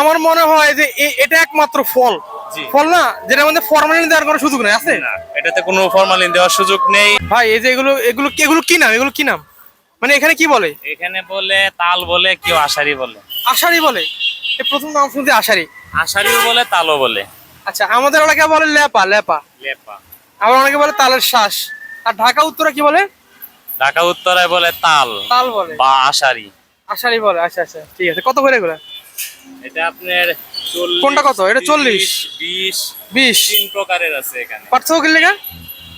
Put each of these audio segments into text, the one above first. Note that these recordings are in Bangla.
আমার মনে হয় যে এটা একমাত্র ফল। ফল না যেটা মধ্যে ফরমালিন দেওয়ার কোনো সুযোগ নেই আছে? না এটাতে কোনো ফরমালিন দেওয়ার সুযোগ নেই। ভাই এই যে এগুলো এগুলো কি- এগুলো কি নাম? এগুলো কি নাম? মানে এখানে কি বলে? এখানে বলে তাল বলে কেউ আষাঢ়ি বলে। আষাঢ়ি বলে? এই প্রথম নাম শুনছি আষাঢ়ি। আষাঢ়িও বলে তালও বলে। আচ্ছা আমাদের এলাকায় বলে লেপা লেপা। লেপা। আবার অনেকে বলে তালের শ্বাস। আর ঢাকা উত্তরে কি বলে? ঢাকা উত্তরায় বলে তাল। তাল বলে। বা আষাঢ়ি। আষাঢ়ি বলে আচ্ছা আচ্ছা ঠিক আছে। কত করে এগুলো? এটা আপনার কোনটা কত? এটা 40? বিশ। বিশ। তিন প্রকারের আছে এখানে। পার্থক্য কি লেখা?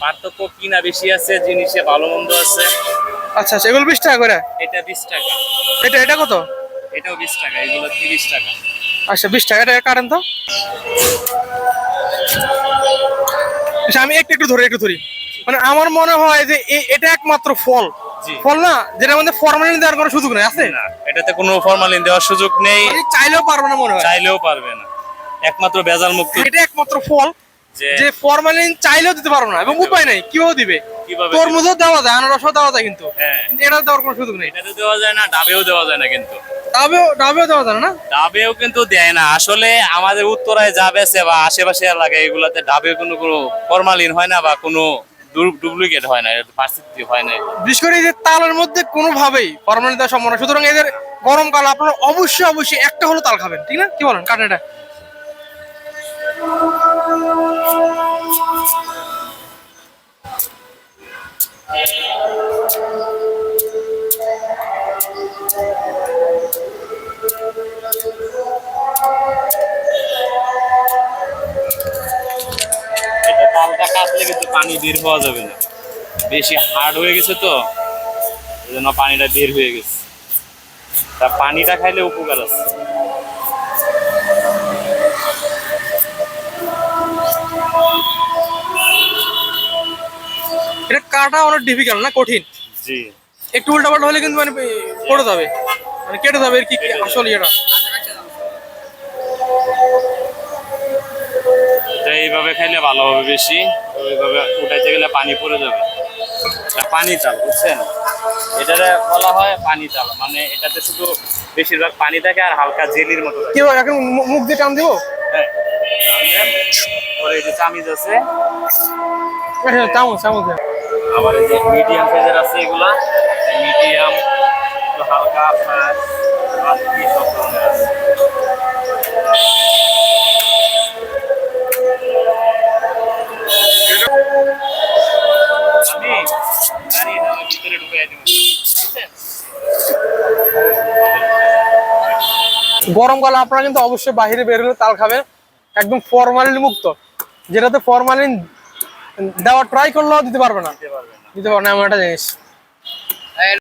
পার্থক্য কিনা বেশি আছে জিনিসে ভালো মন্দ আছে। আচ্ছা আচ্ছা এগুলো বিশ টাকা করে? এটা বিশ টাকা। এটা এটা কত? এটাও বিশ টাকা এগুলো তিরিশ টাকা। আচ্ছা বিশ টাকা এটা কাটেন তো। আচ্ছা আমি একটু একটু ধরি একটু ধরি। মানে আমার মনে হয় যে এটা একমাত্র ফল। ফল না যেটা মধ্যে ফরমালিন দেওয়ার কোনো সুযোগ নেই আছে? না এটাতে কোনো ফরমালিন দেওয়ার সুযোগ নেই। মানে চাইলেও পারবে না মনে হয়। চাইলেও পারবে না। একমাত্র ভেজাল মুক্ত। এটা একমাত্র ফল যে ফরমালিন চাইলেও দিতে পারব না এবং উপায় নাই কীভাবে দিবে? কীভাবে তরমুজও দেওয়া যায় আনারসও দেওয়া যায় কিন্তু। হ্যাঁ। কিন্তু এটা দেওয়ার কোনো সুযোগ নেই। এটাতে দেওয়া যায় না ডাবেও দেওয়া যায় না কিন্তু। ডাবেও ডাবেও দেওয়া যায় না? ডাবেও কিন্তু দেয় না। আসলে আমাদের উত্তরায় যা বেছে বা আশেপাশে এলাকায় এগুলাতে ডাবে কোনো কোনো ফরমালিন হয় না বা কোনো ডুপ্লিকেট হয় না পার্সিটি হয় না। বিশেষ করে এই যে তালের মধ্যে কোনোভাবেই ফরমালিন দেওয়া সম্ভব না। সুতরাং এদের গরমকাল আপনারা অবশ্যই অবশ্যই একটা হলো তাল খাবেন, ঠিক না? কি বলেন এটা এটা? তালটা কিন্তু পানি বের হওয়া যাবে না। বেশি হার্ড হয়ে গেছে তো এই জন্য পানিটা বের হয়ে গেছে। তা পানিটা খাইলে উপকার আছে। এটা কাটা অনেক ডিফিকাল্ট না কঠিন? জি। একটু উল্টাপাল্টা হলে কিন্তু মানে পড়ে যাবে। মানে কেটে যাবে এর কি কি আসল এটা এইভাবে খাইলে ভালো হবে বেশি। ওইভাবে উঠাইতে গেলে পানি পড়ে যাবে। পানি চাল বুঝছেন? এটারে বলা হয় পানি চাল মানে এটাতে শুধু বেশিরভাগ পানি থাকে আর হালকা জেলির মতো কি এখন মুখ দিয়ে টান দিব? হ্যাঁ। পরে এই যে চামিজ আছে। হ্যাঁ চামচ চামচ আবার এই যে মিডিয়াম সাইজের আছে এগুলা। মিডিয়াম হালকা আপনার সব ধরনের আছে। গরমকালে আপনারা কিন্তু অবশ্যই বাহিরে বের হলে তাল খাবেন। একদম ফরমালিন মুক্ত। যেটাতে ফরমালিন দেওয়া ট্রাই করলেও দিতে পারবে না। দিতে পারবেন না। দিতে পারবে না, এমন একটা জিনিস।